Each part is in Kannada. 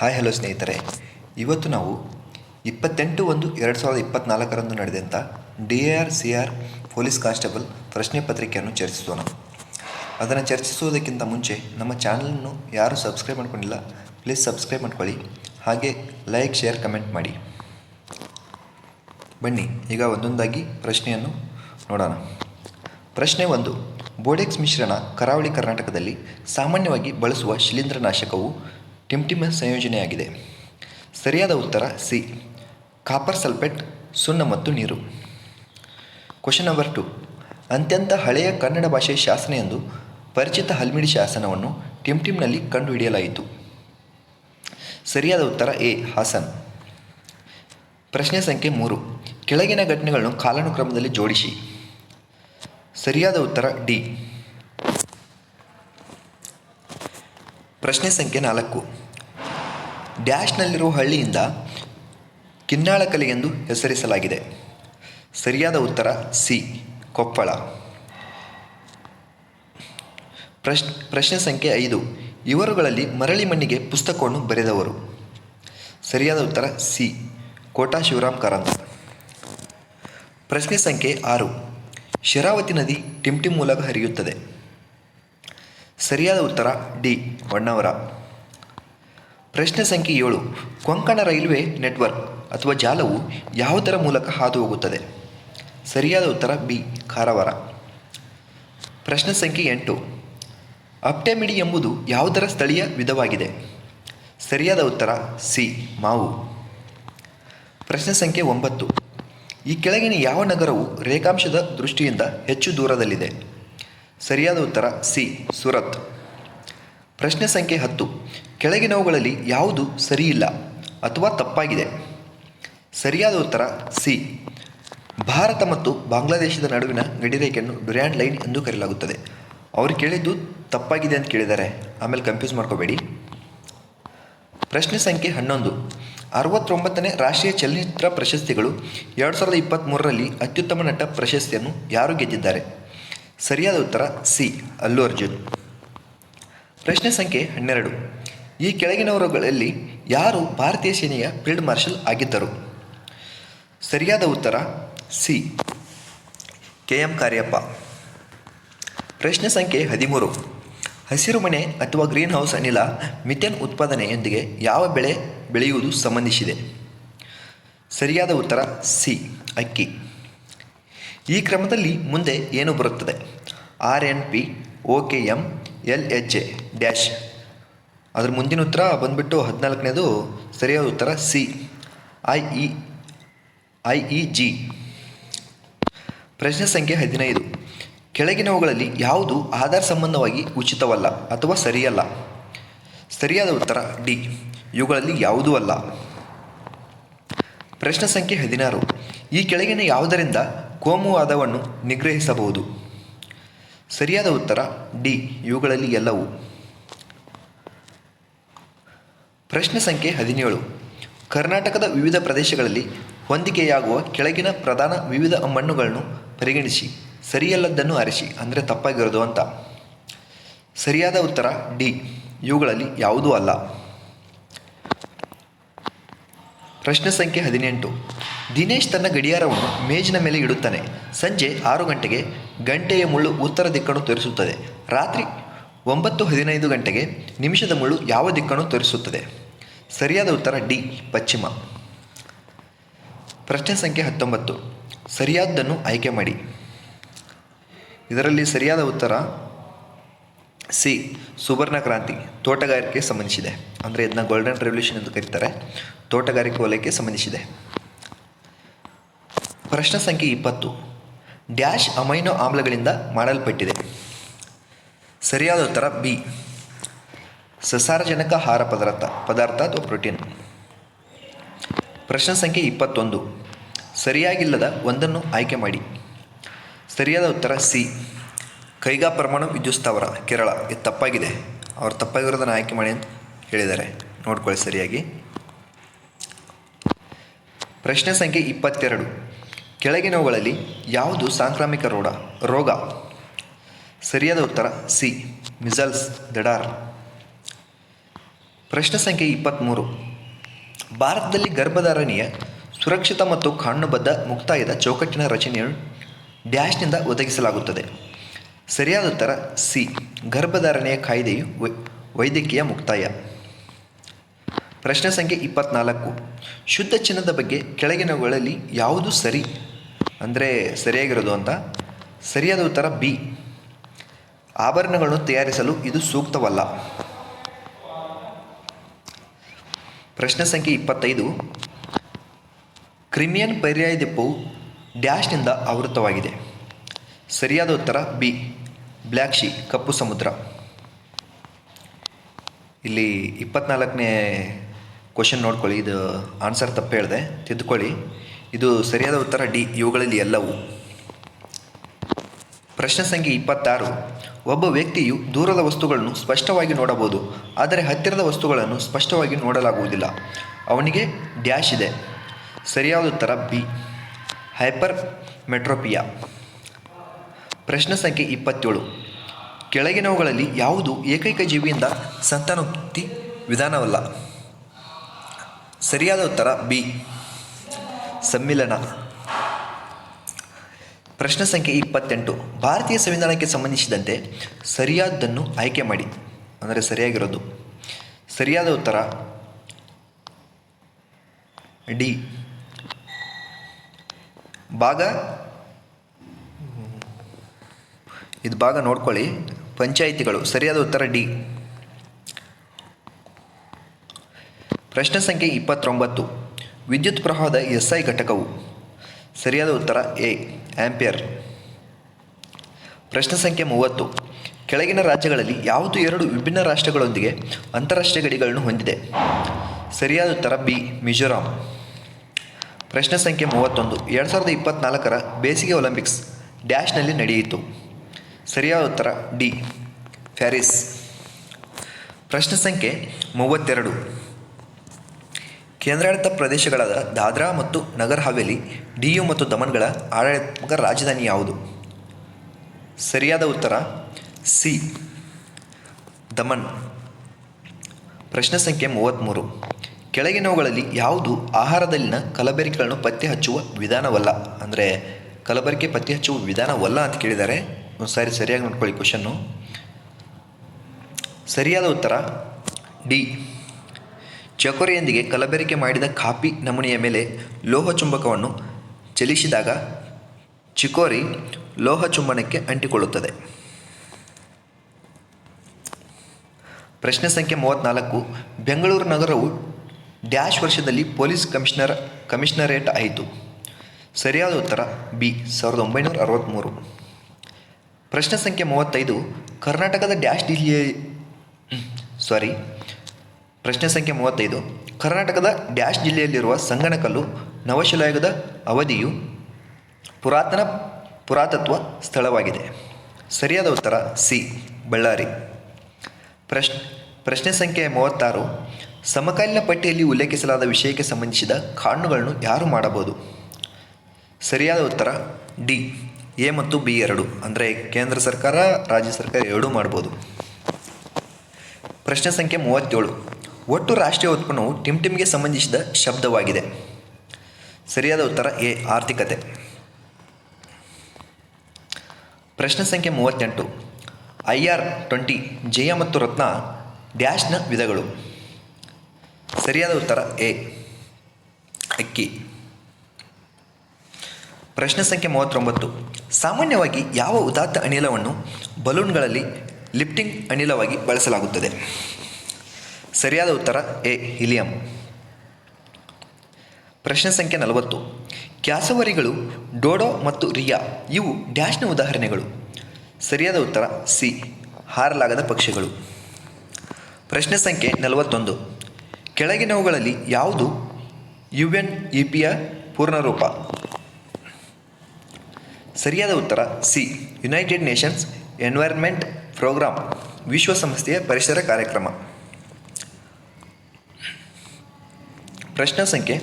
ಹಾಯ್ ಹಲೋ ಸ್ನೇಹಿತರೆ. ಇವತ್ತು ನಾವು ಇಪ್ಪತ್ತೆಂಟು ಒಂದು ಎರಡು ಸಾವಿರದ ಇಪ್ಪತ್ತ್ನಾಲ್ಕರಂದು ನಡೆದಂಥ D A R C R police constable ಪ್ರಶ್ನೆ ಪತ್ರಿಕೆಯನ್ನು ಚರ್ಚಿಸೋಣ. ಅದನ್ನು ಚರ್ಚಿಸುವುದಕ್ಕಿಂತ ಮುಂಚೆ ನಮ್ಮ ಚಾನಲನ್ನು ಯಾರು ಸಬ್ಸ್ಕ್ರೈಬ್ ಮಾಡ್ಕೊಂಡಿಲ್ಲ, ಪ್ಲೀಸ್ ಸಬ್ಸ್ಕ್ರೈಬ್ ಮಾಡ್ಕೊಳ್ಳಿ. ಹಾಗೆ ಲೈಕ್, ಶೇರ್, ಕಮೆಂಟ್ ಮಾಡಿ. ಬನ್ನಿ, ಈಗ ಒಂದೊಂದಾಗಿ ಪ್ರಶ್ನೆಯನ್ನು ನೋಡೋಣ. ಪ್ರಶ್ನೆ ಒಂದು, ಬೋಡೆಕ್ಸ್ ಮಿಶ್ರಣ ಕರಾವಳಿ ಕರ್ನಾಟಕದಲ್ಲಿ ಸಾಮಾನ್ಯವಾಗಿ ಬಳಸುವ ಶಿಲೀಂಧ್ರನಾಶಕವು ಟಿಮ್ಟಿಮ ಸಂಯೋಜನೆಯಾಗಿದೆ. ಸರಿಯಾದ ಉತ್ತರ ಸಿ. ಕಾಪರ್ ಸಲ್ಫೇಟ್, ಸುಣ್ಣ ಮತ್ತು ನೀರು. ಕ್ವಶನ್ ನಂಬರ್ ಟು ಅತ್ಯಂತ ಹಳೆಯ ಕನ್ನಡ ಭಾಷೆಯ ಶಾಸನ ಎಂದು ಪರಿಚಿತ ಹಲ್ಮಿಡಿ ಶಾಸನವನ್ನು ಟಿಮ್ಟಿಮ್ನಲ್ಲಿ ಕಂಡುಹಿಡಿಯಲಾಯಿತು. ಸರಿಯಾದ ಉತ್ತರ ಎ. ಹಾಸನ್. ಪ್ರಶ್ನೆ ಸಂಖ್ಯೆ ಮೂರು. ಕೆಳಗಿನ ಘಟನೆಗಳನ್ನು ಕಾಲಾನುಕ್ರಮದಲ್ಲಿ ಜೋಡಿಸಿ. ಸರಿಯಾದ ಉತ್ತರ ಡಿ. ಪ್ರಶ್ನೆ ಸಂಖ್ಯೆ ನಾಲ್ಕು. ಡ್ಯಾಶ್ನಲ್ಲಿರುವ ಹಳ್ಳಿಯಿಂದ ಕಿನ್ನಾಳಕಲೆ ಎಂದು ಹೆಸರಿಸಲಾಗಿದೆ. ಸರಿಯಾದ ಉತ್ತರ ಸಿ ಕೊಪ್ಪಳ. ಪ್ರಶ್, ಪ್ರಶ್ನೆ ಸಂಖ್ಯೆ ಐದು. ಇವರುಗಳಲ್ಲಿ ಮರಳಿ ಮಣ್ಣಿಗೆ ಪುಸ್ತಕವನ್ನು ಬರೆದವರು. ಸರಿಯಾದ ಉತ್ತರ ಸಿ ಕೋಟಾ ಶಿವರಾಮ್ ಕಾರಂತ. ಪ್ರಶ್ನೆ ಸಂಖ್ಯೆ ಆರು. ಶರಾವತಿ ನದಿ ಟಿಮ್ಟಿಮ್ ಮೂಲಕ ಹರಿಯುತ್ತದೆ. ಸರಿಯಾದ ಉತ್ತರ ಡಿ ಹೊನ್ನಾವರ. ಪ್ರಶ್ನೆ ಸಂಖ್ಯೆ ಏಳು, ಕೊಂಕಣ ರೈಲ್ವೆ ನೆಟ್ವರ್ಕ್ ಅಥವಾ ಜಾಲವು ಯಾವುದರ ಮೂಲಕ ಹಾದು ಹೋಗುತ್ತದೆ ಸರಿಯಾದ ಉತ್ತರ ಬಿ, ಕಾರವಾರ. ಪ್ರಶ್ನೆ ಸಂಖ್ಯೆ ಎಂಟು, ಅಪ್ಟೆಮಿಡಿ ಎಂಬುದು ಯಾವುದರ ಸ್ಥಳೀಯ ವಿಧವಾಗಿದೆ? ಸರಿಯಾದ ಉತ್ತರ ಸಿ, ಮಾವು. ಪ್ರಶ್ನೆ ಸಂಖ್ಯೆ ಒಂಬತ್ತು, ಈ ಕೆಳಗಿನ ಯಾವ ನಗರವು ರೇಖಾಂಶದ ದೃಷ್ಟಿಯಿಂದ ಹೆಚ್ಚು ದೂರದಲ್ಲಿದೆ? ಸರಿಯಾದ ಉತ್ತರ ಸಿ, ಸುರತ್. ಪ್ರಶ್ನೆ ಸಂಖ್ಯೆ ಹತ್ತು. ಕೆಳಗಿನವುಗಳಲ್ಲಿ ಯಾವುದು ಸರಿಯಿಲ್ಲ ಅಥವಾ ತಪ್ಪಾಗಿದೆ? ಸರಿಯಾದ ಉತ್ತರ ಸಿ. ಭಾರತ ಮತ್ತು ಬಾಂಗ್ಲಾದೇಶದ ನಡುವಿನ ಗಡಿರೇಖೆಯನ್ನು ಡುರ್ಯಾಂಡ್ ಲೈನ್ ಎಂದು ಕರೆಯಲಾಗುತ್ತದೆ. ಅವರು ಕೇಳಿದ್ದು ತಪ್ಪಾಗಿದೆ ಅಂತ ಕೇಳಿದ್ದಾರೆ ಆಮೇಲೆ ಕನ್ಫ್ಯೂಸ್ ಮಾಡ್ಕೋಬೇಡಿ. ಪ್ರಶ್ನೆ ಸಂಖ್ಯೆ ಹನ್ನೊಂದು. ಅರವತ್ತೊಂಬತ್ತನೇ ರಾಷ್ಟ್ರೀಯ ಚಲನಚಿತ್ರ ಪ್ರಶಸ್ತಿಗಳು ಎರಡು ಸಾವಿರದ ಇಪ್ಪತ್ತ್ಮೂರರಲ್ಲಿ ಅತ್ಯುತ್ತಮ ನಟ ಪ್ರಶಸ್ತಿಯನ್ನು ಯಾರು ಗೆದ್ದಿದ್ದಾರೆ? ಸರಿಯಾದ ಉತ್ತರ ಸಿ. ಅಲ್ಲು ಅರ್ಜುನ್ ಪ್ರಶ್ನೆ ಸಂಖ್ಯೆ ಹನ್ನೆರಡು. ಈ ಕೆಳಗಿನವರುಗಳಲ್ಲಿ ಯಾರು ಭಾರತೀಯ ಸೇನೆಯ ಫೀಲ್ಡ್ ಮಾರ್ಷಲ್ ಆಗಿದ್ದರು? ಸರಿಯಾದ ಉತ್ತರ, ಸಿ. ಕೆ. ಎಂ. ಕಾರ್ಯಪ್ಪ. ಪ್ರಶ್ನೆ ಸಂಖ್ಯೆ ಹದಿಮೂರು. ಹಸಿರುಮನೆ ಅಥವಾ ಗ್ರೀನ್ ಹೌಸ್ ಅನಿಲ ಮಿಥೇನ್ ಉತ್ಪಾದನೆಯೊಂದಿಗೆ ಯಾವ ಬೆಳೆ ಬೆಳೆಯುವುದು ಸಂಬಂಧಿಸಿದೆ? ಸರಿಯಾದ ಉತ್ತರ, ಸಿ. ಅಕ್ಕಿ. ಈ ಕ್ರಮದಲ್ಲಿ ಮುಂದೆ ಏನು ಬರುತ್ತದೆ? R N P, O K M L H A dash ಅದ್ರ ಮುಂದಿನ ಉತ್ತರ ಬಂದ್ಬಿಟ್ಟು ಹದಿನಾಲ್ಕನೇದು ಸರಿಯಾದ ಉತ್ತರ C I E I E G ಪ್ರಶ್ನೆ ಸಂಖ್ಯೆ ಹದಿನೈದು. ಕೆಳಗಿನವುಗಳಲ್ಲಿ ಯಾವುದು ಆಧಾರ್ ಸಂಬಂಧವಾಗಿ ಉಚಿತವಲ್ಲ ಅಥವಾ ಸರಿಯಲ್ಲ? ಸರಿಯಾದ ಉತ್ತರ ಡಿ ಇವುಗಳಲ್ಲಿ ಯಾವುದೂ ಅಲ್ಲ. ಪ್ರಶ್ನೆ ಸಂಖ್ಯೆ ಹದಿನಾರು. ಈ ಕೆಳಗಿನ ಯಾವುದರಿಂದ ಕೋಮುವಾದವನ್ನು ನಿಗ್ರಹಿಸಬಹುದು? ಸರಿಯಾದ ಉತ್ತರ ಡಿ. ಇವುಗಳಲ್ಲಿ ಎಲ್ಲವೂ. ಪ್ರಶ್ನೆ ಸಂಖ್ಯೆ ಹದಿನೇಳು. ಕರ್ನಾಟಕದ ವಿವಿಧ ಪ್ರದೇಶಗಳಲ್ಲಿ ಹೊಂದಿಕೆಯಾಗುವ ಕೆಳಗಿನ ಪ್ರಧಾನ ವಿವಿಧ ಮಣ್ಣುಗಳನ್ನು ಪರಿಗಣಿಸಿ, ಸರಿಯಲ್ಲದ್ದನ್ನು ಆರಿಸಿ ಅಂದರೆ ತಪ್ಪಾಗಿರೋದು ಅಂತ. ಸರಿಯಾದ ಉತ್ತರ ಡಿ. ಇವುಗಳಲ್ಲಿ ಯಾವುದೂ ಅಲ್ಲ. ಪ್ರಶ್ನೆ ಸಂಖ್ಯೆ ಹದಿನೆಂಟು. ದಿನೇಶ್ ತನ್ನ ಗಡಿಯಾರವನ್ನು ಮೇಜಿನ ಮೇಲೆ ಇಡುತ್ತಾನೆ. ಸಂಜೆ ಆರು ಗಂಟೆಗೆ ಗಂಟೆಯ ಮುಳ್ಳು ಉತ್ತರ ದಿಕ್ಕನ್ನು ತೋರಿಸುತ್ತದೆ. ರಾತ್ರಿ ಒಂಬತ್ತು ಹದಿನೈದು ಗಂಟೆಗೆ ನಿಮಿಷದ ಮುಳ್ಳು ಯಾವ ದಿಕ್ಕನ್ನು ತೋರಿಸುತ್ತದೆ? ಸರಿಯಾದ ಉತ್ತರ ಡಿ, ಪಶ್ಚಿಮ. ಪ್ರಶ್ನೆ ಸಂಖ್ಯೆ ಹತ್ತೊಂಬತ್ತು. ಸರಿಯಾದ್ದನ್ನು ಆಯ್ಕೆ ಮಾಡಿ. ಇದರಲ್ಲಿ ಸರಿಯಾದ ಉತ್ತರ ಸಿ ಸುವರ್ಣ ಕ್ರಾಂತಿ ತೋಟಗಾರಿಕೆಗೆ ಸಂಬಂಧಿಸಿದೆ. ಅಂದರೆ ಇದನ್ನ ಗೋಲ್ಡನ್ ರೆವಲ್ಯೂಷನ್ ಎಂದು ಕರೀತಾರೆ. ತೋಟಗಾರಿಕೆ ವಲಯಕ್ಕೆ ಸಂಬಂಧಿಸಿದೆ. ಪ್ರಶ್ನೆ ಸಂಖ್ಯೆ ಇಪ್ಪತ್ತು. ಡ್ಯಾಶ್ ಅಮೈನೋ ಆಮ್ಲಗಳಿಂದ ಮಾಡಲ್ಪಟ್ಟಿದೆ. ಸರಿಯಾದ ಉತ್ತರ ಬಿ. ಸಸಾರಜನಕ ಆಹಾರ ಪದಾರ್ಥ ಪದಾರ್ಥ ಅಥವಾ ಪ್ರೋಟೀನ್. ಪ್ರಶ್ನೆ ಸಂಖ್ಯೆ ಇಪ್ಪತ್ತೊಂದು. ಸರಿಯಾಗಿಲ್ಲದ ಒಂದನ್ನು ಆಯ್ಕೆ ಮಾಡಿ. ಸರಿಯಾದ ಉತ್ತರ ಸಿ. ಕೈಗಾ ಪರಮಾಣು ವಿದ್ಯುತ್ ಸ್ಥಾವರ ಕೇರಳ, ಇದು ತಪ್ಪಾಗಿದೆ. ಅವ್ರು ತಪ್ಪಾಗಿರೋದನ್ನು ಆಯ್ಕೆ ಮಾಡಿ ಅಂತ ಹೇಳಿದ್ದಾರೆ. ನೋಡ್ಕೊಳ್ಳಿ ಸರಿಯಾಗಿ. ಪ್ರಶ್ನೆ ಸಂಖ್ಯೆ ಇಪ್ಪತ್ತೆರಡು. ಕೆಳಗಿನವುಗಳಲ್ಲಿ ಯಾವುದು ಸಾಂಕ್ರಾಮಿಕ ರೋಗ? ರೋಗ. ಸರಿಯಾದ ಉತ್ತರ ಸಿ, ಮಿಸಲ್ಸ್, ದಡಾರ್. ಪ್ರಶ್ನೆ ಸಂಖ್ಯೆ ಇಪ್ಪತ್ತ್ಮೂರು ಭಾರತದಲ್ಲಿ ಗರ್ಭಧಾರಣೆಯ ಸುರಕ್ಷಿತ ಮತ್ತು ಕಾನೂನುಬದ್ಧ ಮುಕ್ತಾಯದ ಚೌಕಟ್ಟಿನ ರಚನೆಯನ್ನು ಡ್ಯಾಶ್ನಿಂದ ಒದಗಿಸಲಾಗುತ್ತದೆ. ಸರಿಯಾದ ಉತ್ತರ ಸಿ. ಗರ್ಭಧಾರಣೆಯ ಕಾಯ್ದೆಯು ವೈದ್ಯಕೀಯ ಮುಕ್ತಾಯ. ಪ್ರಶ್ನೆ ಸಂಖ್ಯೆ ಇಪ್ಪತ್ನಾಲ್ಕು. ಶುದ್ಧ ಚಿನ್ನದ ಬಗ್ಗೆ ಕೆಳಗಿನವುಗಳಲ್ಲಿ ಯಾವುದು ಸರಿ? ಅಂದರೆ ಸರಿಯಾಗಿರೋದು ಅಂತ? ಸರಿಯಾದ ಉತ್ತರ ಬಿ. ಆಭರಣಗಳನ್ನು ತಯಾರಿಸಲು ಇದು ಸೂಕ್ತವಲ್ಲ. ಪ್ರಶ್ನೆ ಸಂಖ್ಯೆ ಇಪ್ಪತ್ತೈದು. ಕ್ರಿಮಿಯನ್ ಪರ್ಯಾಯ ದೀಪವು ಡ್ಯಾಶ್ನಿಂದ ಆವೃತವಾಗಿದೆ ಸರಿಯಾದ ಉತ್ತರ ಬಿ. ಬ್ಲ್ಯಾಕ್ ಶೀ, ಕಪ್ಪು ಸಮುದ್ರ. ಇಲ್ಲಿ ಇಪ್ಪತ್ನಾಲ್ಕನೇ ಕ್ವಶನ್ ನೋಡ್ಕೊಳ್ಳಿ, ಇದು ಆನ್ಸರ್ ತಪ್ಪು ಹೇಳಿದೆ ತಿದ್ದುಕೊಳ್ಳಿ ಇದು ಸರಿಯಾದ ಉತ್ತರ ಡಿ, ಇವುಗಳಲ್ಲಿ ಎಲ್ಲವೂ. ಪ್ರಶ್ನೆ ಸಂಖ್ಯೆ ಇಪ್ಪತ್ತಾರು, ಒಬ್ಬ ವ್ಯಕ್ತಿಯು ದೂರದ ವಸ್ತುಗಳನ್ನು ಸ್ಪಷ್ಟವಾಗಿ ನೋಡಬಹುದು, ಆದರೆ ಹತ್ತಿರದ ವಸ್ತುಗಳನ್ನು ಸ್ಪಷ್ಟವಾಗಿ ನೋಡಲಾಗುವುದಿಲ್ಲ. ಅವನಿಗೆ ಡ್ಯಾಶ್ ಇದೆ. ಸರಿಯಾದ ಉತ್ತರ ಬಿ, ಹೈಪರ್ ಮೆಟ್ರೋಪಿಯಾ. ಪ್ರಶ್ನೆ ಸಂಖ್ಯೆ ಇಪ್ಪತ್ತೇಳು. ಕೆಳಗಿನವುಗಳಲ್ಲಿ ಯಾವುದು ಏಕೈಕ ಜೀವಿಯಿಂದ ಸಂತಾನೋತ್ಪತ್ತಿ ವಿಧಾನವಲ್ಲ? ಸರಿಯಾದ ಉತ್ತರ ಬಿ. ಸಮ್ಮಿಲನ. ಪ್ರಶ್ನೆ ಸಂಖ್ಯೆ ಇಪ್ಪತ್ತೆಂಟು. ಭಾರತೀಯ ಸಂವಿಧಾನಕ್ಕೆ ಸಂಬಂಧಿಸಿದಂತೆ ಸರಿಯಾದದನ್ನು ಆಯ್ಕೆ ಮಾಡಿ. ಅಂದರೆ ಸರಿಯಾಗಿರೋದು. ಸರಿಯಾದ ಉತ್ತರ ಡಿ. ಭಾಗ ಇದು ಭಾಗ ನೋಡ್ಕೊಳ್ಳಿ. ಪಂಚಾಯಿತಿಗಳು, ಸರಿಯಾದ ಉತ್ತರ ಡಿ. ಪ್ರಶ್ನೆ ಸಂಖ್ಯೆ ಇಪ್ಪತ್ತೊಂಬತ್ತು. ವಿದ್ಯುತ್ ಪ್ರವಾಹದ ಎಸ್ ಐ ಘಟಕವು. ಸರಿಯಾದ ಉತ್ತರ ಎ, ಆಂಪಿಯರ್. ಪ್ರಶ್ನೆ ಸಂಖ್ಯೆ ಮೂವತ್ತು. ಕೆಳಗಿನ ರಾಜ್ಯಗಳಲ್ಲಿ ಯಾವುದು ಎರಡು ವಿಭಿನ್ನ ರಾಷ್ಟ್ರಗಳೊಂದಿಗೆ ಅಂತಾರಾಷ್ಟ್ರೀಯ ಗಡಿಗಳನ್ನು ಹೊಂದಿದೆ? ಸರಿಯಾದ ಉತ್ತರ ಬಿ, ಮಿಜೋರಾಂ. ಪ್ರಶ್ನೆ ಸಂಖ್ಯೆ ಮೂವತ್ತೊಂದು. ಎರಡು ಸಾವಿರದ ಇಪ್ಪತ್ತ್ನಾಲ್ಕರ ಬೇಸಿಗೆ ಒಲಿಂಪಿಕ್ಸ್ ಡ್ಯಾಶ್ನಲ್ಲಿ ನಡೆಯಿತು. ಸರಿಯಾದ ಉತ್ತರ ಡಿ. ಪ್ಯಾರಿಸ್ ಪ್ರಶ್ನೆ ಸಂಖ್ಯೆ ಮೂವತ್ತೆರಡು. ಕೇಂದ್ರಾಡಳಿತ ಪ್ರದೇಶಗಳಾದ ದಾದ್ರಾ ಮತ್ತು ನಗರ್ ಹವೇಲಿ ಡಿಯು ಮತ್ತು ದಮನ್ಗಳ ಆಡಳಿತಾತ್ಮಕ ರಾಜಧಾನಿ ಯಾವುದು? ಸರಿಯಾದ ಉತ್ತರ ಸಿ. ದಮನ್. ಪ್ರಶ್ನೆ ಸಂಖ್ಯೆ ಮೂವತ್ತ್ಮೂರು ಕೆಳಗಿನವುಗಳಲ್ಲಿ ಯಾವುದು ಆಹಾರದಲ್ಲಿನ ಕಲಬೆರಕೆಗಳನ್ನು ಪತ್ತೆ ಹಚ್ಚುವ ವಿಧಾನವಲ್ಲ? ಅಂದರೆ ಕಲಬೆರಕೆ ಪತ್ತೆ ಹಚ್ಚುವ ವಿಧಾನವಲ್ಲ ಅಂತ ಕೇಳಿದ್ದಾರೆ. ಸಾರಿ ಸರಿಯಾಗಿ ನೋಡ್ಕೊಳ್ಳಿ ಕ್ವಶನ್ನು. ಸರಿಯಾದ ಉತ್ತರ ಡಿ. ಚಕೋರಿಯೊಂದಿಗೆ ಕಲಬೆರಕೆ ಮಾಡಿದ ಕಾಪಿ ನಮೂನೆಯ ಮೇಲೆ ಲೋಹ ಚುಂಬಕವನ್ನು ಚಲಿಸಿದಾಗ ಚಿಕೋರಿ ಲೋಹ ಚುಂಬನಕ್ಕೆ ಅಂಟಿಕೊಳ್ಳುತ್ತದೆ. ಪ್ರಶ್ನೆ ಸಂಖ್ಯೆ ಮೂವತ್ತ್ನಾಲ್ಕು ಬೆಂಗಳೂರು ನಗರವು ಡ್ಯಾಶ್ ವರ್ಷದಲ್ಲಿ ಪೊಲೀಸ್ ಕಮಿಷನರ್, ಕಮಿಷನರೇಟ್ ಆಯಿತು. ಸರಿಯಾದ ಉತ್ತರ ಬಿ, ಸಾವಿರದ ಒಂಬೈನೂರ ಅರವತ್ತ್ಮೂರು ಪ್ರಶ್ನೆ ಸಂಖ್ಯೆ ಮೂವತ್ತೈದು, ಕರ್ನಾಟಕದ ಡ್ಯಾಶ್ ಜಿಲ್ಲೆಯ ಸಾರಿ ಪ್ರಶ್ನೆ ಸಂಖ್ಯೆ ಮೂವತ್ತೈದು, ಕರ್ನಾಟಕದ ಡ್ಯಾಶ್ ಜಿಲ್ಲೆಯಲ್ಲಿರುವ ಸಂಗನಕಲ್ಲು, ನವಶಿಲಾಯುಗದ ಅವಧಿಯು ಪುರಾತನ ಪುರಾತತ್ವ ಸ್ಥಳವಾಗಿದೆ. ಸರಿಯಾದ ಉತ್ತರ ಸಿ, ಬಳ್ಳಾರಿ. ಪ್ರಶ್, ಪ್ರಶ್ನೆ ಸಂಖ್ಯೆ ಮೂವತ್ತಾರು, ಸಮಕಾಲೀನ ಪಟ್ಟಿಯಲ್ಲಿ ಉಲ್ಲೇಖಿಸಲಾದ ವಿಷಯಕ್ಕೆ ಸಂಬಂಧಿಸಿದ ಕಾರಣಗಳನ್ನು ಯಾರು ಮಾಡಬಹುದು? ಸರಿಯಾದ ಉತ್ತರ ಡಿ ಎ ಮತ್ತು ಬಿ ಎರಡು. ಅಂದರೆ ಕೇಂದ್ರ ಸರ್ಕಾರ, ರಾಜ್ಯ ಸರ್ಕಾರ ಎರಡೂ ಮಾಡ್ಬೋದು. ಪ್ರಶ್ನೆ ಸಂಖ್ಯೆ ಮೂವತ್ತೇಳು. ಒಟ್ಟು ರಾಷ್ಟ್ರೀಯ ಉತ್ಪನ್ನವು ಟಿಮ್ ಟಿಮ್ಗೆ ಸಂಬಂಧಿಸಿದ ಶಬ್ದವಾಗಿದೆ. ಸರಿಯಾದ ಉತ್ತರ ಎ, ಆರ್ಥಿಕತೆ. ಪ್ರಶ್ನೆ ಸಂಖ್ಯೆ ಮೂವತ್ತೆಂಟು. ಐ ಆರ್ ಟ್ವೆಂಟಿ, ಜಯ ಮತ್ತು ರತ್ನ ಡ್ಯಾಶ್ನ ವಿಧಗಳು. ಸರಿಯಾದ ಉತ್ತರ ಎ, ಅಕ್ಕಿ. ಪ್ರಶ್ನೆ ಸಂಖ್ಯೆ ಮೂವತ್ತೊಂಬತ್ತು. ಸಾಮಾನ್ಯವಾಗಿ ಯಾವ ಉದಾತ್ತ ಅನಿಲವನ್ನು ಬಲೂನ್ಗಳಲ್ಲಿ ಲಿಫ್ಟಿಂಗ್ ಅನಿಲವಾಗಿ ಬಳಸಲಾಗುತ್ತದೆ? ಸರಿಯಾದ ಉತ್ತರ ಎ, ಹಿಲಿಯಂ. ಪ್ರಶ್ನೆ ಸಂಖ್ಯೆ ನಲವತ್ತು. ಕ್ಯಾಸವರಿಗಳು, ಡೋಡೋ ಮತ್ತು ರಿಯಾ ಇವು ಡ್ಯಾಶ್ನ ಉದಾಹರಣೆಗಳು. ಸರಿಯಾದ ಉತ್ತರ ಸಿ, ಹಾರಲಾಗದ ಪಕ್ಷಿಗಳು. ಪ್ರಶ್ನೆ ಸಂಖ್ಯೆ ನಲವತ್ತೊಂದು. ಕೆಳಗಿನವುಗಳಲ್ಲಿ ಯಾವುದು ಯು ಎನ್ ಇ ಪಿಯ ಪೂರ್ಣರೂಪ? ಸರಿಯಾದ ಉತ್ತರ C. United Nations environment programme ವಿಶ್ವಸಂಸ್ಥೆಯ ಪರಿಸರ ಕಾರ್ಯಕ್ರಮ. ಪ್ರಶ್ನೆ ಸಂಖ್ಯೆ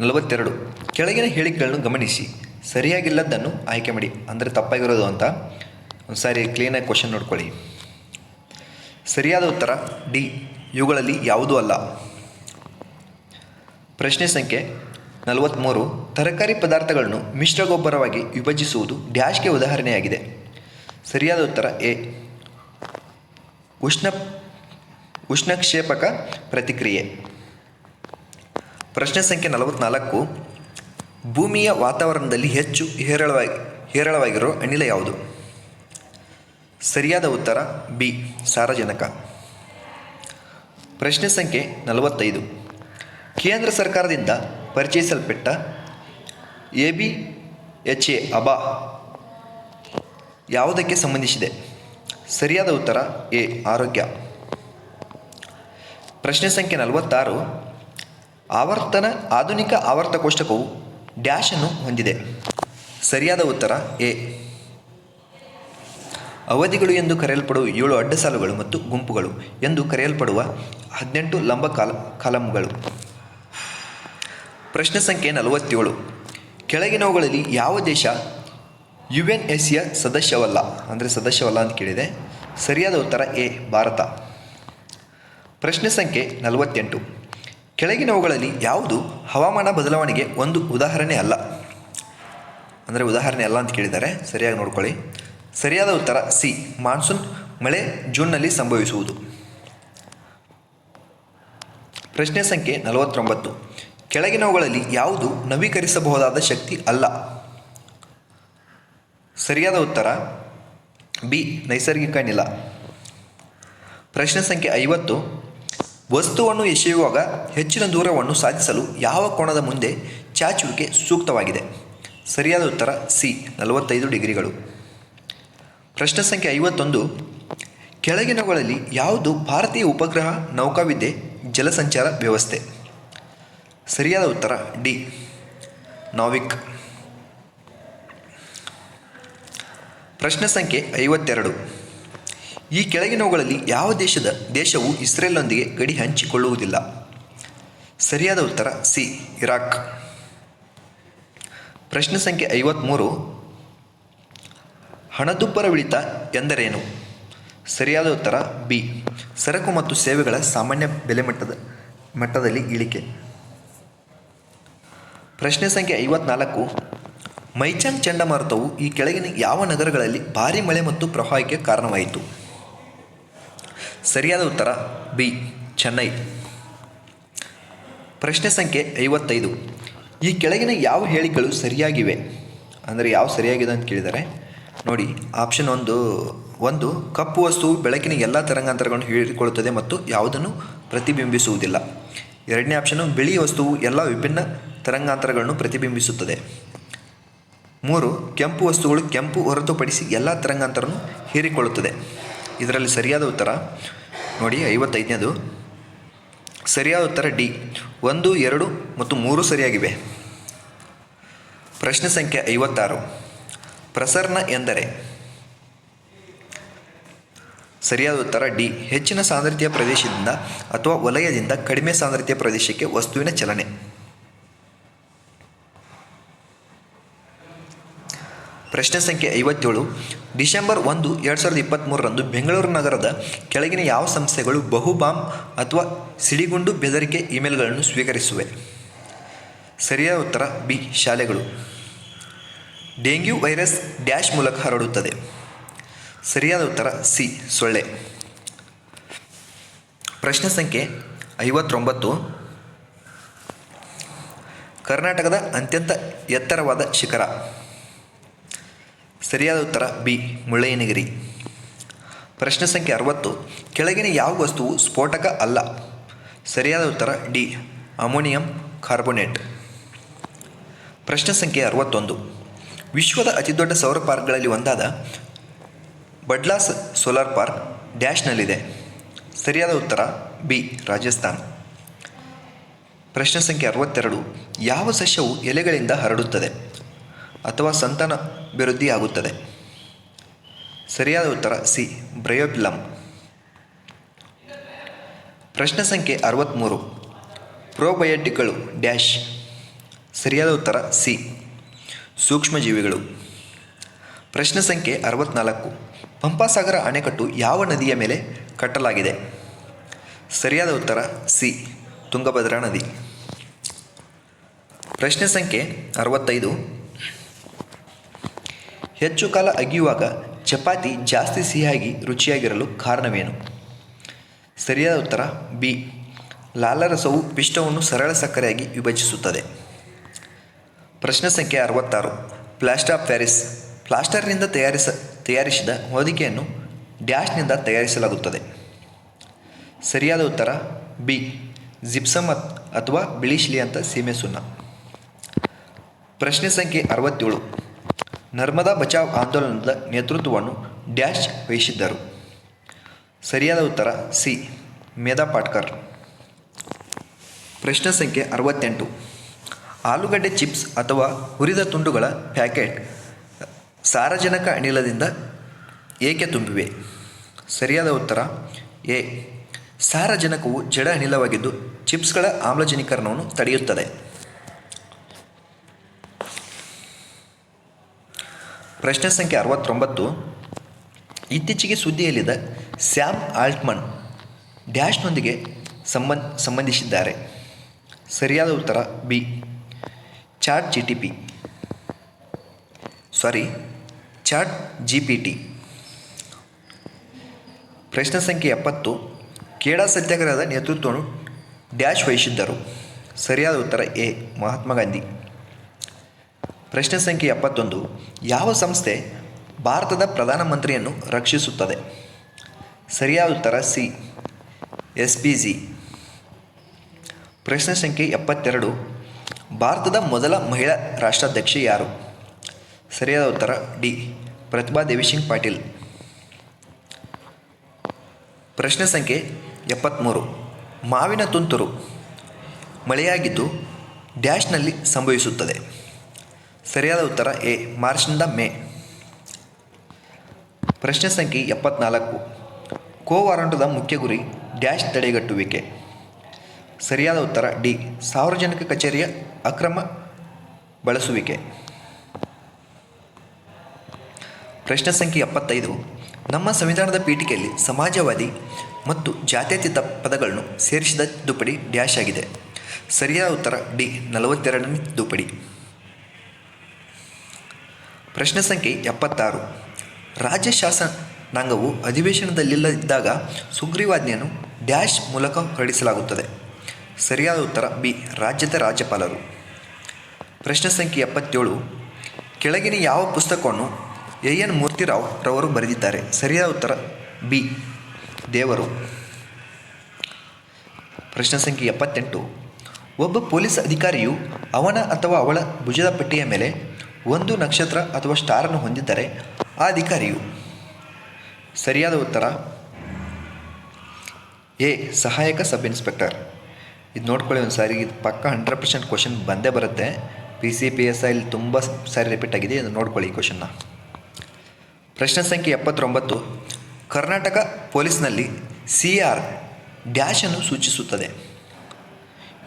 ನಲವತ್ತೆರಡು. ಕೆಳಗಿನ ಹೇಳಿಕೆಗಳನ್ನು ಗಮನಿಸಿ. ಸರಿಯಾಗಿಲ್ಲದನ್ನು ಆಯ್ಕೆ ಮಾಡಿ. ಅಂದರೆ ತಪ್ಪಾಗಿರೋದು ಅಂತ. ಒಂದು ಸಾರಿ ಕ್ಲೀನಾಗಿ ಕ್ವಶನ್ ನೋಡ್ಕೊಳ್ಳಿ. ಸರಿಯಾದ ಉತ್ತರ ಡಿ. ಇವುಗಳಲ್ಲಿ ಯಾವುದೂ ಅಲ್ಲ. ಪ್ರಶ್ನೆ ಸಂಖ್ಯೆ ನಲವತ್ತ್ಮೂರು ತರಕಾರಿ ಪದಾರ್ಥಗಳನ್ನು ಮಿಶ್ರ ಗೊಬ್ಬರವಾಗಿ ವಿಭಜಿಸುವುದು ಡ್ಯಾಶ್ಗೆ ಉದಾಹರಣೆಯಾಗಿದೆ. ಸರಿಯಾದ ಉತ್ತರ ಎ. ಉಷ್ಣ, ಉಷ್ಣಕ್ಷೇಪಕ ಪ್ರತಿಕ್ರಿಯೆ. ಪ್ರಶ್ನೆ ಸಂಖ್ಯೆ ನಲವತ್ನಾಲ್ಕು, ಭೂಮಿಯ ವಾತಾವರಣದಲ್ಲಿ ಹೆಚ್ಚು ಹೇರಳವಾಗಿ ಹೇರಳವಾಗಿರೋ ಅನಿಲ ಯಾವುದು? ಸರಿಯಾದ ಉತ್ತರ ಬಿ, ಸಾರಜನಕ. ಪ್ರಶ್ನೆ ಸಂಖ್ಯೆ ನಲವತ್ತೈದು, ಕೇಂದ್ರ ಸರ್ಕಾರದಿಂದ ಪರಿಚಯಿಸಲ್ಪಟ್ಟ A B H A ABHA ಯಾವುದಕ್ಕೆ ಸಂಬಂಧಿಸಿದೆ? ಸರಿಯಾದ ಉತ್ತರ ಎ, ಆರೋಗ್ಯ. ಪ್ರಶ್ನೆ ಸಂಖ್ಯೆ ನಲವತ್ತಾರು. ಆವರ್ತನ ಆಧುನಿಕ ಆವರ್ತ ಕೋಷ್ಟಕವು ಡ್ಯಾಶ್ ಅನ್ನು ಹೊಂದಿದೆ. ಸರಿಯಾದ ಉತ್ತರ ಎ. ಅವಧಿಗಳು ಎಂದು ಕರೆಯಲ್ಪಡುವ ಏಳು ಅಡ್ಡ ಸಾಲುಗಳು ಮತ್ತು ಗುಂಪುಗಳು ಎಂದು ಕರೆಯಲ್ಪಡುವ ಹದಿನೆಂಟು ಲಂಬ ಕಾಲ, ಕಾಲಮ್ಗಳು. ಪ್ರಶ್ನೆ ಸಂಖ್ಯೆ ನಲವತ್ತೇಳು. ಕೆಳಗಿನವುಗಳಲ್ಲಿ ಯಾವ ದೇಶ ಯು ಎನ್ ಎಸ್ ಯ ಸದಸ್ಯವಲ್ಲ? ಅಂದರೆ ಸದಸ್ಯವಲ್ಲ ಅಂತ ಕೇಳಿದೆ. ಸರಿಯಾದ ಉತ್ತರ ಎ, ಭಾರತ. ಪ್ರಶ್ನೆ ಸಂಖ್ಯೆ ನಲವತ್ತೆಂಟು. ಕೆಳಗಿನವುಗಳಲ್ಲಿ ಯಾವುದು ಹವಾಮಾನ ಬದಲಾವಣೆಗೆ ಒಂದು ಉದಾಹರಣೆ ಅಲ್ಲ? ಅಂದರೆ ಉದಾಹರಣೆ ಅಲ್ಲ ಅಂತ ಕೇಳಿದ್ದಾರೆ. ಸರಿಯಾಗಿ ನೋಡ್ಕೊಳ್ಳಿ. ಸರಿಯಾದ ಉತ್ತರ ಸಿ, ಮಾನ್ಸೂನ್ ಮಳೆ ಜೂನ್ನಲ್ಲಿ ಸಂಭವಿಸುವುದು. ಪ್ರಶ್ನೆ ಸಂಖ್ಯೆ ನಲವತ್ತೊಂಬತ್ತು. ಕೆಳಗಿನವುಗಳಲ್ಲಿ ಯಾವುದು ನವೀಕರಿಸಬಹುದಾದ ಶಕ್ತಿ ಅಲ್ಲ? ಸರಿಯಾದ ಉತ್ತರ, ಬಿ, ನೈಸರ್ಗಿಕ ನಿಲ ಪ್ರಶ್ನೆ ಸಂಖ್ಯೆ ಐವತ್ತು. ವಸ್ತುವನ್ನು ಎಸೆಯುವಾಗ ಹೆಚ್ಚಿನ ದೂರವನ್ನು ಸಾಧಿಸಲು ಯಾವ ಕೋಣದ ಮುಂದೆ ಚಾಚುವಿಕೆ ಸೂಕ್ತವಾಗಿದೆ? ಸರಿಯಾದ ಉತ್ತರ, ಸಿ, ನಲವತ್ತೈದು ಡಿಗ್ರಿಗಳು. ಪ್ರಶ್ನೆ ಸಂಖ್ಯೆ ಐವತ್ತೊಂದು. ಕೆಳಗಿನವುಗಳಲ್ಲಿ ಯಾವುದು ಭಾರತೀಯ ಉಪಗ್ರಹ ನೌಕಾವಿದ್ಯೆ ಜಲಸಂಚಾರ ವ್ಯವಸ್ಥೆ? ಸರಿಯಾದ ಉತ್ತರ ಡಿ. ನಾವಿಕ್. ಪ್ರಶ್ನೆ ಸಂಖ್ಯೆ ಐವತ್ತೆರಡು. ಈ ಕೆಳಗಿನವುಗಳಲ್ಲಿ ಯಾವ ದೇಶದ ದೇಶವು ಇಸ್ರೇಲ್ನೊಂದಿಗೆ ಗಡಿ ಹಂಚಿಕೊಳ್ಳುವುದಿಲ್ಲ? ಸರಿಯಾದ ಉತ್ತರ ಸಿ, ಇರಾಕ್. ಪ್ರಶ್ನೆ ಸಂಖ್ಯೆ ಐವತ್ತ್ಮೂರು ಹಣದುಬ್ಬರವಿಳಿತ ಎಂದರೇನು? ಸರಿಯಾದ ಉತ್ತರ ಬಿ, ಸರಕು ಮತ್ತು ಸೇವೆಗಳ ಸಾಮಾನ್ಯ ಬೆಲೆ ಮಟ್ಟದ ಮಟ್ಟದಲ್ಲಿ ಇಳಿಕೆ. ಪ್ರಶ್ನೆ ಸಂಖ್ಯೆ ಐವತ್ನಾಲ್ಕು. ಮೈಚಾಂಗ್ ಚಂಡಮಾರುತವು ಈ ಕೆಳಗಿನ ಯಾವ ನಗರಗಳಲ್ಲಿ ಭಾರಿ ಮಳೆ ಮತ್ತು ಪ್ರವಾಹಕ್ಕೆ ಕಾರಣವಾಯಿತು? ಸರಿಯಾದ ಉತ್ತರ ಬಿ, ಚೆನ್ನೈ. ಪ್ರಶ್ನೆ ಸಂಖ್ಯೆ ಐವತ್ತೈದು. ಈ ಕೆಳಗಿನ ಯಾವ ಹೇಳಿಕೆಗಳು ಸರಿಯಾಗಿವೆ? ಅಂದರೆ ಯಾವ ಸರಿಯಾಗಿದೆ ಅಂತ ಕೇಳಿದರೆ, ನೋಡಿ, ಆಪ್ಷನ್ ಒಂದು ಒಂದು, ಕಪ್ಪು ವಸ್ತುವು ಬೆಳಕಿನ ಎಲ್ಲ ತರಂಗಾಂತರಗಳನ್ನು ಹೀರಿಕೊಳ್ಳುತ್ತದೆ ಮತ್ತು ಯಾವುದನ್ನು ಪ್ರತಿಬಿಂಬಿಸುವುದಿಲ್ಲ. ಎರಡನೇ ಆಪ್ಷನ್ನು ಬಿಳಿ ವಸ್ತುವು ಎಲ್ಲ ವಿಭಿನ್ನ ತರಂಗಾಂತರಗಳನ್ನು ಪ್ರತಿಬಿಂಬಿಸುತ್ತದೆ. ಮೂರು, ಕೆಂಪು ವಸ್ತುಗಳು ಕೆಂಪು ಹೊರತುಪಡಿಸಿ ಎಲ್ಲ ತರಂಗಾಂತರವನ್ನು ಹೀರಿಕೊಳ್ಳುತ್ತದೆ. ಇದರಲ್ಲಿ ಸರಿಯಾದ ಉತ್ತರ, ನೋಡಿ ಐವತ್ತೈದನೇದು. ಸರಿಯಾದ ಉತ್ತರ ಡಿ. ಒಂದು, ಎರಡು ಮತ್ತು ಮೂರು ಸರಿಯಾಗಿವೆ. ಪ್ರಶ್ನೆ ಸಂಖ್ಯೆ ಐವತ್ತಾರು. ಪ್ರಸರಣ ಎಂದರೆ ಸರಿಯಾದ ಉತ್ತರ ಡಿ. ಹೆಚ್ಚಿನ ಸಾಂದ್ರತೆಯ ಪ್ರದೇಶದಿಂದ ಅಥವಾ ವಲಯದಿಂದ ಕಡಿಮೆ ಸಾಂದ್ರತೆಯ ಪ್ರದೇಶಕ್ಕೆ ವಸ್ತುವಿನ ಚಲನೆ. ಪ್ರಶ್ನೆ ಸಂಖ್ಯೆ ಐವತ್ತೇಳು. ಡಿಸೆಂಬರ್ ಒಂದು, ಎರಡು ಸಾವಿರದ ಇಪ್ಪತ್ತ್ಮೂರರಂದು ಬೆಂಗಳೂರು ನಗರದ ಕೆಳಗಿನ ಯಾವ ಸಂಸ್ಥೆಗಳು ಬಹುಬಾಂಬ್ ಅಥವಾ ಸಿಡಿಗುಂಡು ಬೆದರಿಕೆ ಇಮೇಲ್ಗಳನ್ನು ಸ್ವೀಕರಿಸುವೆ? ಸರಿಯಾದ ಉತ್ತರ ಬಿ. ಶಾಲೆಗಳು. ಡೆಂಗ್ಯೂ ವೈರಸ್ ಡ್ಯಾಶ್ ಮೂಲಕ ಹರಡುತ್ತದೆ. ಸರಿಯಾದ ಉತ್ತರ ಸಿ, ಸೊಳ್ಳೆ. ಪ್ರಶ್ನೆ ಸಂಖ್ಯೆ ಐವತ್ತೊಂಬತ್ತು. ಕರ್ನಾಟಕದ ಅತ್ಯಂತ ಎತ್ತರವಾದ ಶಿಖರ. ಸರಿಯಾದ ಉತ್ತರ ಬಿ, ಮುಳ್ಳಯ್ಯನಗಿರಿ. ಪ್ರಶ್ನೆ ಸಂಖ್ಯೆ ಅರವತ್ತು. ಕೆಳಗಿನ ಯಾವ ವಸ್ತುವು ಸ್ಫೋಟಕ ಅಲ್ಲ? ಸರಿಯಾದ ಉತ್ತರ ಡಿ, ಅಮೋನಿಯಂ ಕಾರ್ಬೋನೇಟ್. ಪ್ರಶ್ನೆ ಸಂಖ್ಯೆ ಅರವತ್ತೊಂದು. ವಿಶ್ವದ ಅತಿದೊಡ್ಡ ಸೌರ ಪಾರ್ಕ್ಗಳಲ್ಲಿ ಒಂದಾದ ಬಡ್ಲಾಸ್ ಸೋಲಾರ್ ಪಾರ್ಕ್ ಡ್ಯಾಶ್ನಲ್ಲಿದೆ. ಸರಿಯಾದ ಉತ್ತರ, ಬಿ, ರಾಜಸ್ಥಾನ್. ಪ್ರಶ್ನೆ ಸಂಖ್ಯೆ ಅರವತ್ತೆರಡು. ಯಾವ ಸಸ್ಯವು ಎಲೆಗಳಿಂದ ಹರಡುತ್ತದೆ ಅಥವಾ ಸಂತಾನ ಅಭಿವೃದ್ಧಿಯಾಗುತ್ತದೆ? ಸರಿಯಾದ ಉತ್ತರ, ಸಿ, ಬ್ರಯೋಬ್ಲಮ್. ಪ್ರಶ್ನೆ ಸಂಖ್ಯೆ ಅರವತ್ತ್ಮೂರು ಪ್ರೋಬಯೋಟಿಕ್ಗಳು ಡ್ಯಾಶ್. ಸರಿಯಾದ ಉತ್ತರ, ಸಿ, ಸೂಕ್ಷ್ಮಜೀವಿಗಳು. ಪ್ರಶ್ನೆ ಸಂಖ್ಯೆ ಅರವತ್ನಾಲ್ಕು. ಪಂಪಾಸಾಗರ ಅಣೆಕಟ್ಟು ಯಾವ ನದಿಯ ಮೇಲೆ ಕಟ್ಟಲಾಗಿದೆ? ಸರಿಯಾದ ಉತ್ತರ ಸಿ, ತುಂಗಭದ್ರಾ ನದಿ. ಪ್ರಶ್ನೆ ಸಂಖ್ಯೆ ಅರವತ್ತೈದು. ಹೆಚ್ಚು ಕಾಲ ಅಗಿಯುವಾಗ ಚಪಾತಿ ಜಾಸ್ತಿ ಸಿಹಿಯಾಗಿ ರುಚಿಯಾಗಿರಲು ಕಾರಣವೇನು? ಸರಿಯಾದ ಉತ್ತರ ಬಿ ಲಾಲರಸವು ಪಿಷ್ಟವನ್ನು ಸರಳ ಸಕ್ಕರೆಯಾಗಿ ವಿಭಜಿಸುತ್ತದೆ. ಪ್ರಶ್ನೆ ಸಂಖ್ಯೆ ಅರವತ್ತಾರು. Plaster of Paris. ಪ್ಲಾಸ್ಟರ್ನಿಂದ ತಯಾರಿಸ ತಯಾರಿಸಿದ ಹೊದಿಕೆಯನ್ನು ಡ್ಯಾಶ್ನಿಂದ ತಯಾರಿಸಲಾಗುತ್ತದೆ. ಸರಿಯಾದ ಉತ್ತರ ಬಿ, ಜಿಪ್ಸಮ್ ಅಥವಾ ಬಿಳಿ ಅಂತ ಸೀಮೆ ಸುಣ್ಣ. ಪ್ರಶ್ನೆ ಸಂಖ್ಯೆ ಅರವತ್ತೇಳು. ನರ್ಮದಾ ಬಚಾವ್ ಆಂದೋಲನದ ನೇತೃತ್ವವನ್ನು ಡ್ಯಾಶ್ ವಹಿಸಿದ್ದರು. ಸರಿಯಾದ ಉತ್ತರ ಸಿ, ಮೇಧಾ ಪಾಟ್ಕರ್. ಪ್ರಶ್ನೆ ಸಂಖ್ಯೆ ಅರವತ್ತೆಂಟು. ಆಲೂಗಡ್ಡೆ ಚಿಪ್ಸ್ ಅಥವಾ ಹುರಿದ ತುಂಡುಗಳ ಪ್ಯಾಕೆಟ್ ಸಾರಜನಕ ಅನಿಲದಿಂದ ಏಕೆ ತುಂಬಿವೆ? ಸರಿಯಾದ ಉತ್ತರ, ಎ. ಸಾರಜನಕವು ಜಡ ಅನಿಲವಾಗಿದ್ದು ಚಿಪ್ಸ್ಗಳ ಆಮ್ಲಜನೀಕರಣವನ್ನು ತಡೆಯುತ್ತದೆ. ಪ್ರಶ್ನೆ ಸಂಖ್ಯೆ ಅರವತ್ತೊಂಬತ್ತು. ಇತ್ತೀಚೆಗೆ ಸುದ್ದಿಯಲ್ಲಿದ್ದ ಸ್ಯಾಮ್ ಆಲ್ಟ್ಮನ್ ಡ್ಯಾಶ್ನೊಂದಿಗೆ ಸಂಬಂಧ, ಸಂಬಂಧಿಸಿದ್ದಾರೆ. ಸರಿಯಾದ ಉತ್ತರ, B. Chat G T P sorry chat G P T ಪ್ರಶ್ನೆ ಸಂಖ್ಯೆ ಎಪ್ಪತ್ತು. ಕೇಡಾ ಸತ್ಯಾಗ್ರಹದ ನೇತೃತ್ವವನ್ನು ಡ್ಯಾಶ್ ವಹಿಸಿದ್ದರು. ಸರಿಯಾದ ಉತ್ತರ ಎ. ಮಹಾತ್ಮ ಗಾಂಧಿ. ಪ್ರಶ್ನೆ ಸಂಖ್ಯೆ ಎಪ್ಪತ್ತೊಂದು. ಯಾವ ಸಂಸ್ಥೆ ಭಾರತದ ಪ್ರಧಾನಮಂತ್ರಿಯನ್ನು ರಕ್ಷಿಸುತ್ತದೆ? ಸರಿಯಾದ ಉತ್ತರ ಸಿ. S P G. ಪ್ರಶ್ನೆ ಸಂಖ್ಯೆ ಎಪ್ಪತ್ತೆರಡು. ಭಾರತದ ಮೊದಲ ಮಹಿಳಾ ರಾಷ್ಟ್ರಾಧ್ಯಕ್ಷೆ ಯಾರು? ಸರಿಯಾದ ಉತ್ತರ ಡಿ. ಪ್ರತಿಭಾ ದೇವಿಸಿಂಗ್ ಪಾಟೀಲ್. ಪ್ರಶ್ನೆ ಸಂಖ್ಯೆ ಎಪ್ಪತ್ತ್ಮೂರು ಮಾವಿನ ತುಂತುರು ಮಳೆಯಾಗಿದ್ದು ಡ್ಯಾಶ್ನಲ್ಲಿ ಸಂಭವಿಸುತ್ತದೆ. ಸರಿಯಾದ ಉತ್ತರ ಎ. ಮಾರ್ಚ್ನಿಂದ ಮೇ. ಪ್ರಶ್ನೆ ಸಂಖ್ಯೆ ಎಪ್ಪತ್ನಾಲ್ಕು. ಕೋವಾರಂಟದ ಮುಖ್ಯ ಗುರಿ ಡ್ಯಾಶ್ ತಡೆಗಟ್ಟುವಿಕೆ. ಸರಿಯಾದ ಉತ್ತರ ಡಿ. ಸಾರ್ವಜನಿಕ ಕಚೇರಿಯ ಅಕ್ರಮ ಬಳಸುವಿಕೆ. ಪ್ರಶ್ನೆ ಸಂಖ್ಯೆ ಎಪ್ಪತ್ತೈದು. ನಮ್ಮ ಸಂವಿಧಾನದ ಪೀಠಿಕೆಯಲ್ಲಿ ಸಮಾಜವಾದಿ ಮತ್ತು ಜಾತ್ಯತೀತ ಪದಗಳನ್ನು ಸೇರಿಸಿದ ದುಪಡಿ ಡ್ಯಾಶ್ ಆಗಿದೆ. ಸರಿಯಾದ ಉತ್ತರ ಡಿ, ನಲವತ್ತೆರಡನೇ ದುಪಡಿ ಪ್ರಶ್ನೆ ಸಂಖ್ಯೆ ಎಪ್ಪತ್ತಾರು. ರಾಜ್ಯ ಶಾಸನಾಂಗವು ಅಧಿವೇಶನದಲ್ಲಿಲ್ಲದಿದ್ದಾಗ ಸುಗ್ರೀವಾಜ್ಞೆಯನ್ನು ಡ್ಯಾಶ್ ಮೂಲಕ ಹೊರಡಿಸಲಾಗುತ್ತದೆ. ಸರಿಯಾದ ಉತ್ತರ ಬಿ, ರಾಜ್ಯದ ರಾಜ್ಯಪಾಲರು. ಪ್ರಶ್ನೆ ಸಂಖ್ಯೆ ಎಪ್ಪತ್ತೇಳು. ಕೆಳಗಿನ ಯಾವ ಪುಸ್ತಕವನ್ನು ಎ ಎನ್ ಮೂರ್ತಿರಾವ್ ರವರು ಬರೆದಿದ್ದಾರೆ. ಸರಿಯಾದ ಉತ್ತರ ಬಿ. ದೇವರು. ಪ್ರಶ್ನೆ ಸಂಖ್ಯೆ ಎಪ್ಪತ್ತೆಂಟು. ಒಬ್ಬ ಪೊಲೀಸ್ ಅಧಿಕಾರಿಯು ಅವನ ಅಥವಾ ಅವಳ ಭುಜದ ಪಟ್ಟಿಯ ಮೇಲೆ ಒಂದು ನಕ್ಷತ್ರ ಅಥವಾ ಸ್ಟಾರನ್ನು ಹೊಂದಿದ್ದರೆ ಆ ಅಧಿಕಾರಿಯು? ಸರಿಯಾದ ಉತ್ತರ ಎ. ಸಹಾಯಕ ಸಬ್ ಇನ್ಸ್ಪೆಕ್ಟರ್. ಇದು ನೋಡ್ಕೊಳ್ಳಿ ಒಂದು ಸಾರಿ ಇದು ಪಕ್ಕ ಹಂಡ್ರೆಡ್ ಪರ್ಸೆಂಟ್ ಕ್ವಶನ್ ಬಂದೇ ಬರುತ್ತೆ. ಪಿ ಸಿ ಪಿ ಎಸ್ ಐಲಿ ತುಂಬ ಸಾರಿ ರಿಪೀಟ್ ಆಗಿದೆ. ಇದು ನೋಡ್ಕೊಳ್ಳಿ ಈ ಕ್ವಶನ್ನ. ಪ್ರಶ್ನೆ ಸಂಖ್ಯೆ ಎಪ್ಪತ್ತೊಂಬತ್ತು. ಕರ್ನಾಟಕ ಪೊಲೀಸ್ನಲ್ಲಿ ಸಿ ಆರ್ ಡ್ಯಾಶನ್ನು ಸೂಚಿಸುತ್ತದೆ.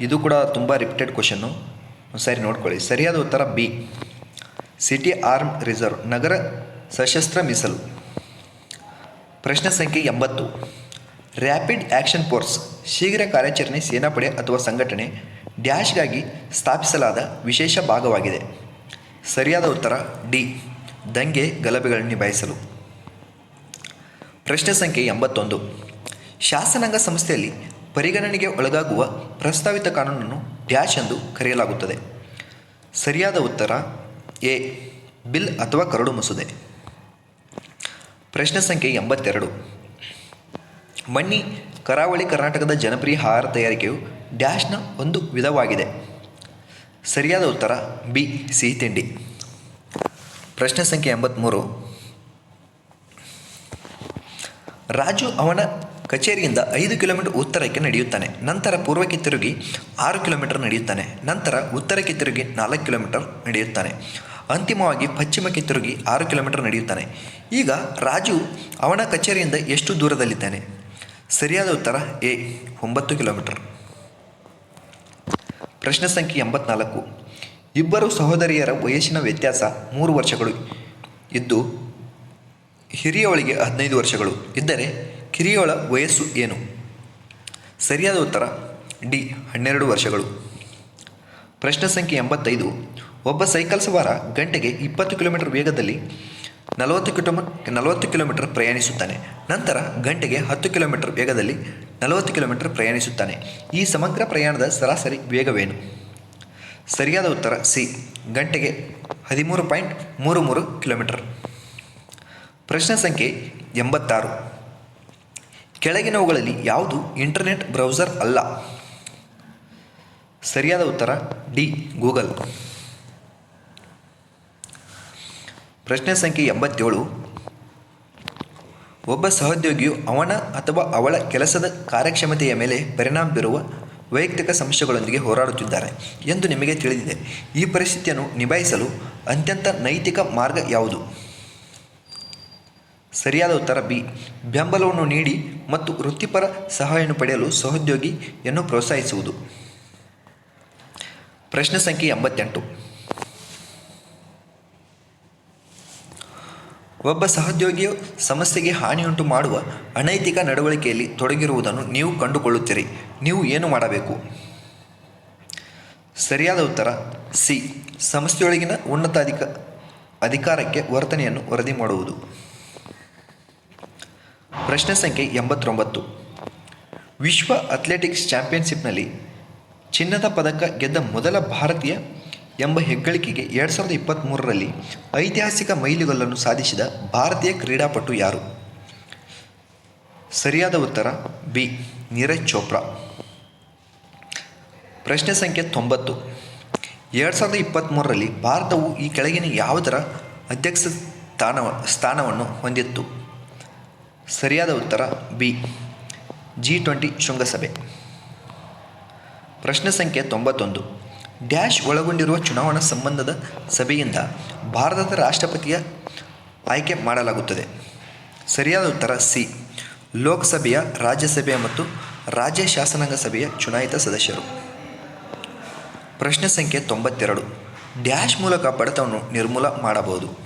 ಇದು ಕೂಡ ತುಂಬ ರಿಪೀಟೆಡ್ ಕ್ವಶನ್ನು ಸರಿ ನೋಡ್ಕೊಳ್ಳಿ. ಸರಿಯಾದ ಉತ್ತರ ಬಿ. ಸಿಟಿ ಆರ್ಮ್ ರಿಸರ್ವ್, ನಗರ ಸಶಸ್ತ್ರ ಮೀಸಲು. ಪ್ರಶ್ನೆ ಸಂಖ್ಯೆ ಎಂಬತ್ತು. ರ್ಯಾಪಿಡ್ ಆ್ಯಕ್ಷನ್ ಫೋರ್ಸ್ ಶೀಘ್ರ ಕಾರ್ಯಾಚರಣೆ ಸೇನಾಪಡೆ ಅಥವಾ ಸಂಘಟನೆ ಡ್ಯಾಶ್ಗಾಗಿ ಸ್ಥಾಪಿಸಲಾದ ವಿಶೇಷ ಭಾಗವಾಗಿದೆ. ಸರಿಯಾದ ಉತ್ತರ ಡಿ. ದಂಗೆ ಗಲಭೆಗಳನ್ನು ನಿಭಾಯಿಸಲು. ಪ್ರಶ್ನೆ ಸಂಖ್ಯೆ ಎಂಬತ್ತೊಂದು. ಶಾಸನಾಂಗ ಸಂಸ್ಥೆಯಲ್ಲಿ ಪರಿಗಣನೆಗೆ ಒಳಗಾಗುವ ಪ್ರಸ್ತಾವಿತ ಕಾನೂನನ್ನು ಡ್ಯಾಶ್ ಎಂದು ಕರೆಯಲಾಗುತ್ತದೆ. ಸರಿಯಾದ ಉತ್ತರ, ಎ, ಬಿಲ್ ಅಥವಾ ಕರಡು ಮಸೂದೆ. ಪ್ರಶ್ನೆ ಸಂಖ್ಯೆ ಎಂಬತ್ತೆರಡು. ಮಣ್ಣಿ ಕರಾವಳಿ ಕರ್ನಾಟಕದ ಜನಪ್ರಿಯ ಆಹಾರ ತಯಾರಿಕೆಯು ಡ್ಯಾಶ್ನ ಒಂದು ವಿಧವಾಗಿದೆ. ಸರಿಯಾದ ಉತ್ತರ, ಬಿ, ಸಿಹಿ ತಿಂಡಿ. ಪ್ರಶ್ನೆ ಸಂಖ್ಯೆ ಎಂಬತ್ತ್ಮೂರು ರಾಜು ಅವನ ಕಚೇರಿಯಿಂದ ಐದು ಕಿಲೋಮೀಟರ್ ಉತ್ತರಕ್ಕೆ ನಡೆಯುತ್ತಾನೆ. ನಂತರ ಪೂರ್ವಕ್ಕೆ ತಿರುಗಿ ಆರು ಕಿಲೋಮೀಟರ್ ನಡೆಯುತ್ತಾನೆ. ನಂತರ ಉತ್ತರಕ್ಕೆ ತಿರುಗಿ ನಾಲ್ಕು ಕಿಲೋಮೀಟರ್ ನಡೆಯುತ್ತಾನೆ. ಅಂತಿಮವಾಗಿ ಪಶ್ಚಿಮಕ್ಕೆ ತಿರುಗಿ ಆರು ಕಿಲೋಮೀಟರ್ ನಡೆಯುತ್ತಾನೆ. ಈಗ ರಾಜು ಅವನ ಕಚೇರಿಯಿಂದ ಎಷ್ಟು ದೂರದಲ್ಲಿದ್ದಾನೆ? ಸರಿಯಾದ ಉತ್ತರ ಎ, ಒಂಬತ್ತು ಕಿಲೋಮೀಟರ್. ಪ್ರಶ್ನೆ ಸಂಖ್ಯೆ ಎಂಬತ್ನಾಲ್ಕು. ಇಬ್ಬರು ಸಹೋದರಿಯರ ವಯಸ್ಸಿನ ವ್ಯತ್ಯಾಸ ಮೂರು ವರ್ಷಗಳು ಇದ್ದು, ಹಿರಿಯವಳಿಗೆ ಹದಿನೈದು ವರ್ಷಗಳು. ಇದ್ದರೆ ಕಿರಿಯವಳ ವಯಸ್ಸು ಏನು? ಸರಿಯಾದ ಉತ್ತರ, ಡಿ, ಹನ್ನೆರಡು ವರ್ಷಗಳು. ಪ್ರಶ್ನೆ ಸಂಖ್ಯೆ ಎಂಬತ್ತೈದು. ಒಬ್ಬ ಸೈಕಲ್ ಸವಾರ ಗಂಟೆಗೆ ಇಪ್ಪತ್ತು ಕಿಲೋಮೀಟರ್ ವೇಗದಲ್ಲಿ ನಲವತ್ತು ಕಿಲೋಮೀ, ನಲವತ್ತು ಕಿಲೋಮೀಟರ್ ಪ್ರಯಾಣಿಸುತ್ತಾನೆ. ನಂತರ ಗಂಟೆಗೆ ಹತ್ತು ಕಿಲೋಮೀಟರ್ ವೇಗದಲ್ಲಿ ನಲವತ್ತು ಕಿಲೋಮೀಟರ್ ಪ್ರಯಾಣಿಸುತ್ತಾನೆ. ಈ ಸಮಗ್ರ ಪ್ರಯಾಣದ ಸರಾಸರಿ ವೇಗವೇನು? ಸರಿಯಾದ ಉತ್ತರ ಸಿ, ಗಂಟೆಗೆ ಹದಿಮೂರು ಪಾಯಿಂಟ್ ಮೂರು ಮೂರು ಕಿಲೋಮೀಟರ್. ಪ್ರಶ್ನೆ ಸಂಖ್ಯೆ ಎಂಬತ್ತಾರು. ಕೆಳಗಿನವುಗಳಲ್ಲಿ ಯಾವುದು ಇಂಟರ್ನೆಟ್ ಬ್ರೌಸರ್ ಅಲ್ಲ? ಸರಿಯಾದ ಉತ್ತರ ಡಿ, ಗೂಗಲ್. ಪ್ರಶ್ನೆ ಸಂಖ್ಯೆ ಎಂಬತ್ತೇಳು. ಒಬ್ಬ ಸಹೋದ್ಯೋಗಿಯು ಅವನ ಅಥವಾ ಅವಳ ಕೆಲಸದ ಕಾರ್ಯಕ್ಷಮತೆಯ ಮೇಲೆ ಪರಿಣಾಮ ಬೀರುವ ವೈಯಕ್ತಿಕ ಸಮಸ್ಯೆಗಳೊಂದಿಗೆ ಹೋರಾಡುತ್ತಿದ್ದಾರೆ ಎಂದು ನಿಮಗೆ ತಿಳಿದಿದೆ. ಈ ಪರಿಸ್ಥಿತಿಯನ್ನು ನಿಭಾಯಿಸಲು ಅತ್ಯಂತ ನೈತಿಕ ಮಾರ್ಗ ಯಾವುದು? ಸರಿಯಾದ ಉತ್ತರ ಬಿ. ಬೆಂಬಲವನ್ನು ನೀಡಿ ಮತ್ತು ವೃತ್ತಿಪರ ಸಹಾಯವನ್ನು ಪಡೆಯಲು ಸಹೋದ್ಯೋಗಿಯನ್ನು ಪ್ರೋತ್ಸಾಹಿಸುವುದು. ಪ್ರಶ್ನೆ ಸಂಖ್ಯೆ ಎಂಬತ್ತೆಂಟು. ಒಬ್ಬ ಸಹೋದ್ಯೋಗಿಯು ಸಮಸ್ಯೆಗೆ ಹಾನಿಯುಂಟು ಮಾಡುವ ಅನೈತಿಕ ನಡವಳಿಕೆಯಲ್ಲಿ ತೊಡಗಿರುವುದನ್ನು ನೀವು ಕಂಡುಕೊಳ್ಳುತ್ತೀರಿ. ನೀವು ಏನು ಮಾಡಬೇಕು? ಸರಿಯಾದ ಉತ್ತರ, ಸಿ. ಸಂಸ್ಥೆಯೊಳಗಿನ ಉನ್ನತ ಅಧಿಕ, ಅಧಿಕಾರಕ್ಕೆ ವರ್ತನೆಯನ್ನು ವರದಿ ಮಾಡುವುದು. ಪ್ರಶ್ನೆ ಸಂಖ್ಯೆ ಎಂಬತ್ತೊಂಬತ್ತು. ವಿಶ್ವ ಅಥ್ಲೆಟಿಕ್ಸ್ ಚಾಂಪಿಯನ್ಶಿಪ್ನಲ್ಲಿ ಚಿನ್ನದ ಪದಕ ಗೆದ್ದ ಮೊದಲ ಭಾರತೀಯ ಎಂಬ ಹೆಗ್ಗಳಿಕೆಗೆ ಎರಡು ಸಾವಿರದ ಇಪ್ಪತ್ತ್ಮೂರರಲ್ಲಿ ಐತಿಹಾಸಿಕ ಮೈಲಿಗಲ್ಲನ್ನು ಸಾಧಿಸಿದ ಭಾರತೀಯ ಕ್ರೀಡಾಪಟು ಯಾರು? ಸರಿಯಾದ ಉತ್ತರ, ಬಿ. ನೀರಜ್ ಚೋಪ್ರಾ. ಪ್ರಶ್ನೆ ಸಂಖ್ಯೆ ತೊಂಬತ್ತು. ಎರಡು ಸಾವಿರದ ಇಪ್ಪತ್ತ್ಮೂರರಲ್ಲಿ ಭಾರತವು ಈ ಕೆಳಗಿನ ಯಾವುದರ ಅಧ್ಯಕ್ಷ ಸ್ಥಾನ ಸ್ಥಾನವನ್ನು ಹೊಂದಿತ್ತು? ಸರಿಯಾದ ಉತ್ತರ, ಬಿ. ಜಿ ಟ್ವೆಂಟಿ ಶೃಂಗಸಭೆ. ಪ್ರಶ್ನೆ ಸಂಖ್ಯೆ ತೊಂಬತ್ತೊಂದು. ಡ್ಯಾಶ್ ಒಳಗೊಂಡಿರುವ ಚುನಾವಣಾ ಸಂಬಂಧದ ಸಭೆಯಿಂದ ಭಾರತದ ರಾಷ್ಟ್ರಪತಿಯ ಆಯ್ಕೆ ಮಾಡಲಾಗುತ್ತದೆ. ಸರಿಯಾದ ಉತ್ತರ ಸಿ. ಲೋಕಸಭೆಯ, ರಾಜ್ಯಸಭೆಯ ಮತ್ತು ರಾಜ್ಯ ಶಾಸನಾಂಗ ಸಭೆಯ ಚುನಾಯಿತ ಸದಸ್ಯರು. ಪ್ರಶ್ನೆ ಸಂಖ್ಯೆ ತೊಂಬತ್ತೆರಡು. ಡ್ಯಾಶ್ ಮೂಲಕ ಬಡತವನ್ನು ನಿರ್ಮೂಲ ಮಾಡಬಹುದು.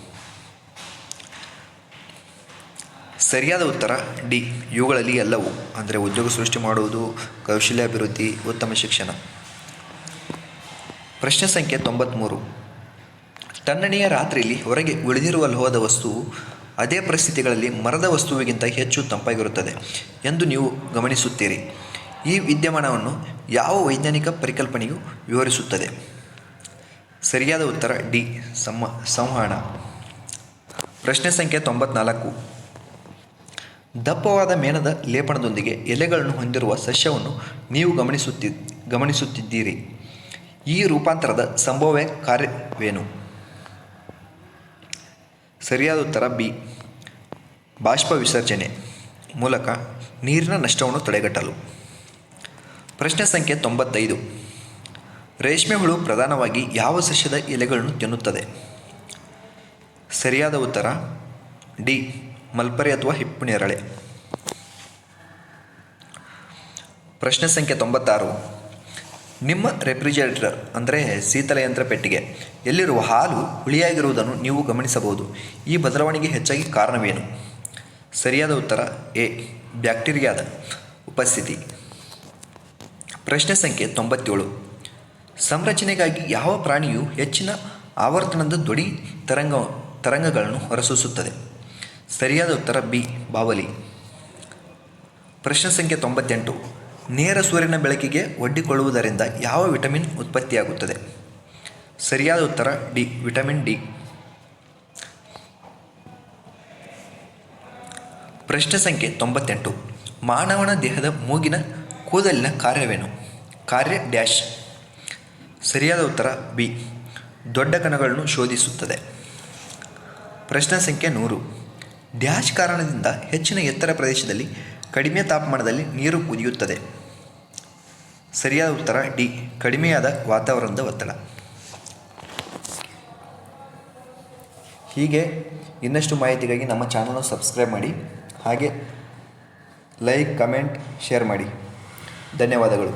ಸರಿಯಾದ ಉತ್ತರ ಡಿ. ಇವುಗಳಲ್ಲಿ ಎಲ್ಲವೂ, ಅಂದರೆ ಉದ್ಯೋಗ ಸೃಷ್ಟಿ ಮಾಡುವುದು, ಕೌಶಲ್ಯಾಭಿವೃದ್ಧಿ, ಉತ್ತಮ ಶಿಕ್ಷಣ. ಪ್ರಶ್ನೆ ಸಂಖ್ಯೆ ತೊಂಬತ್ತ್ಮೂರು ತಣ್ಣನೆಯ ರಾತ್ರಿಯಲ್ಲಿ ಹೊರಗೆ ಉಳಿದಿರುವ ಲೋಹದ ವಸ್ತುವು ಅದೇ ಪರಿಸ್ಥಿತಿಗಳಲ್ಲಿ ಮರದ ವಸ್ತುವಿಗಿಂತ ಹೆಚ್ಚು ತಂಪಾಗಿರುತ್ತದೆ ಎಂದು ನೀವು ಗಮನಿಸುತ್ತೀರಿ. ಈ ವಿದ್ಯಮಾನವನ್ನು ಯಾವ ವೈಜ್ಞಾನಿಕ ಪರಿಕಲ್ಪನೆಯು ವಿವರಿಸುತ್ತದೆ? ಸರಿಯಾದ ಉತ್ತರ ಡಿ. ಸಮ ಸಂವಹನ. ಪ್ರಶ್ನೆ ಸಂಖ್ಯೆ ತೊಂಬತ್ನಾಲ್ಕು. ದಪ್ಪವಾದ ಮೇಣದ ಲೇಪನದೊಂದಿಗೆ ಎಲೆಗಳನ್ನು ಹೊಂದಿರುವ ಸಸ್ಯವನ್ನು ನೀವು ಗಮನಿಸುತ್ತಿ, ಗಮನಿಸುತ್ತಿದ್ದೀರಿ. ಈ ರೂಪಾಂತರದ ಸಂಭವ್ಯ ಕಾರ್ಯವೇನು? ಸರಿಯಾದ ಉತ್ತರ ಬಿ. ಬಾಷ್ಪ ವಿಸರ್ಜನೆ ಮೂಲಕ ನೀರಿನ ನಷ್ಟವನ್ನು ತಡೆಗಟ್ಟಲು. ಪ್ರಶ್ನೆ ಸಂಖ್ಯೆ ತೊಂಬತ್ತೈದು. ರೇಷ್ಮೆ ಹುಳು ಪ್ರಧಾನವಾಗಿ ಯಾವ ಸಸ್ಯದ ಎಲೆಗಳನ್ನು ತಿನ್ನುತ್ತದೆ? ಸರಿಯಾದ ಉತ್ತರ ಡಿ. ಮಲ್ಪರಿ ಅಥವಾ ಹಿಪ್ಪುನೇರಳೆ. ಪ್ರಶ್ನೆ ಸಂಖ್ಯೆ ತೊಂಬತ್ತಾರು. ನಿಮ್ಮ ರೆಫ್ರಿಜರೇಟರ್ ಅಂದರೆ ಶೀತಲಯಂತ್ರ ಪೆಟ್ಟಿಗೆ. ಎಲ್ಲಿರುವ ಹಾಲು ಹುಳಿಯಾಗಿರುವುದನ್ನು ನೀವು ಗಮನಿಸಬಹುದು. ಈ ಬದಲಾವಣೆಗೆ ಹೆಚ್ಚಾಗಿ ಕಾರಣವೇನು? ಸರಿಯಾದ ಉತ್ತರ, ಎ. ಬ್ಯಾಕ್ಟೀರಿಯಾದ ಉಪಸ್ಥಿತಿ. ಪ್ರಶ್ನೆ ಸಂಖ್ಯೆ ತೊಂಬತ್ತೇಳು. ಸಂರಚನೆಗಾಗಿ ಯಾವ ಪ್ರಾಣಿಯು ಹೆಚ್ಚಿನ ಆವರ್ತನದ ದೊಡಿ ತರಂಗ, ತರಂಗಗಳನ್ನು ಹೊರಸೂಸುತ್ತದೆ? ಸರಿಯಾದ ಉತ್ತರ, ಬಿ. ಬಾವಲಿ. ಪ್ರಶ್ನೆ ಸಂಖ್ಯೆ ತೊಂಬತ್ತೆಂಟು. ನೇರ ಸೂರ್ಯನ ಬೆಳಕಿಗೆ ಒಡ್ಡಿಕೊಳ್ಳುವುದರಿಂದ ಯಾವ ವಿಟಮಿನ್ ಉತ್ಪತ್ತಿಯಾಗುತ್ತದೆ? ಸರಿಯಾದ ಉತ್ತರ ಡಿ, ವಿಟಮಿನ್ ಡಿ. ಪ್ರಶ್ನೆ ಸಂಖ್ಯೆ ತೊಂಬತ್ತೆಂಟು. ಮಾನವನ ದೇಹದ ಮೂಗಿನ ಕೂದಲಿನ ಕಾರ್ಯವೇನು? ಕಾರ್ಯ ಡ್ಯಾಶ್. ಸರಿಯಾದ ಉತ್ತರ ಬಿ, ದೊಡ್ಡ ಕಣಗಳನ್ನು ಶೋಧಿಸುತ್ತದೆ. ಪ್ರಶ್ನೆ ಸಂಖ್ಯೆ ನೂರು. ಡ್ಯಾಶ್ ಕಾರಣದಿಂದ ಹೆಚ್ಚಿನ ಎತ್ತರ ಪ್ರದೇಶದಲ್ಲಿ ಕಡಿಮೆ ತಾಪಮಾನದಲ್ಲಿ ನೀರು ಕುದಿಯುತ್ತದೆ. ಸರಿಯಾದ ಉತ್ತರ ಡಿ, ಕಡಿಮೆಯಾದ ವಾತಾವರಣದ ಒತ್ತಡ. ಹೀಗೆ ಇನ್ನಷ್ಟು ಮಾಹಿತಿಗಾಗಿ ನಮ್ಮ ಚಾನಲ್ನ ಸಬ್ಸ್ಕ್ರೈಬ್ ಮಾಡಿ, ಹಾಗೆ ಲೈಕ್, ಕಮೆಂಟ್, ಶೇರ್ ಮಾಡಿ. ಧನ್ಯವಾದಗಳು.